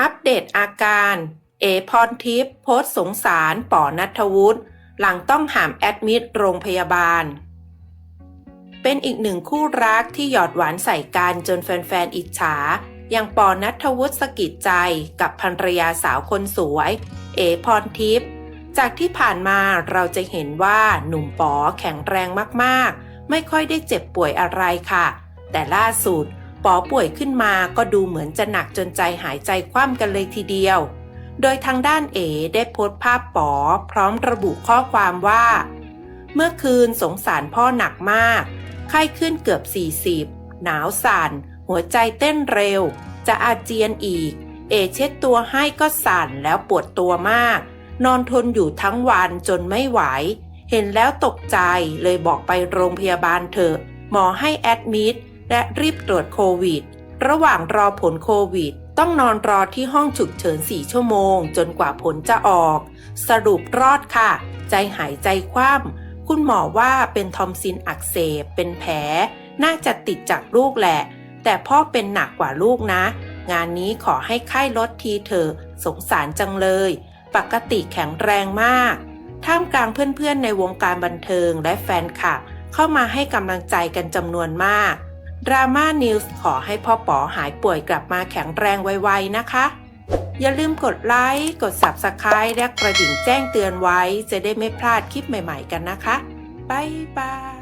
อัปเดตอาการ เอพรทิพย์โพสสงสารป๋อนัทวุฒิหลังต้องหามแอดมิดโรงพยาบาล เป็นอีกหนึ่งคู่รักที่หยอดหวานใส่กันจนแฟนๆอิจฉา อย่างปอนัทวุฒิสกิจใจกับภรรยาสาวคนสวย เอพรทิพย์จากที่ผ่านมาเราจะเห็นว่าหนุ่มปอแข็งแรงมากๆ ไม่ค่อยได้เจ็บป่วยอะไรค่ะ แต่ล่าสุด ป๋อป่วยขึ้นมาก็ดูเหมือนจะหนักจนใจหายใจคว่ำกันเลยทีเดียว โดยทางด้านเอได้โพสต์ภาพป๋อพร้อมระบุข้อความว่า เมื่อคืนสงสารพ่อหนักมาก ไข้ขึ้นเกือบ 40 หนาวสั่น หัวใจเต้นเร็ว จะอาเจียนอีก เอเช็ดตัวให้ก็สั่นแล้วปวดตัวมาก นอนทนอยู่ทั้งวันจนไม่ไหว เห็นแล้วตกใจเลยบอกไปโรงพยาบาลเถอะ หมอให้แอดมิด และรีบตรวจโควิด ระหว่างรอผลโควิด ต้องนอนรอที่ห้องฉุกเฉิน 4 ชั่วโมง จนกว่าผลจะออก สรุปรอดค่ะ ใจหายใจคว่ำคุณหมอว่าเป็นทอมซินอักเสบ เป็นแผล น่าจะติดจากลูกแหละ แต่พ่อเป็นหนักกว่าลูกนะ งานนี้ขอให้ไข้ลดทีเถอะสงสารจังเลย ปกติแข็งแรงมาก ท่ามกลางเพื่อนๆในวงการบันเทิงและแฟนคลับเข้ามาให้กำลังใจกันจำนวนมาก ดราม่านิวส์ขอให้พ่อป๋อหายป่วยกลับมาแข็งแรงไวๆนะคะ อย่าลืมกดไลค์ กด Subscribe และกระดิ่งแจ้งเตือนไว้ จะได้ไม่พลาดคลิปใหม่ๆกันนะคะ บ๊ายบาย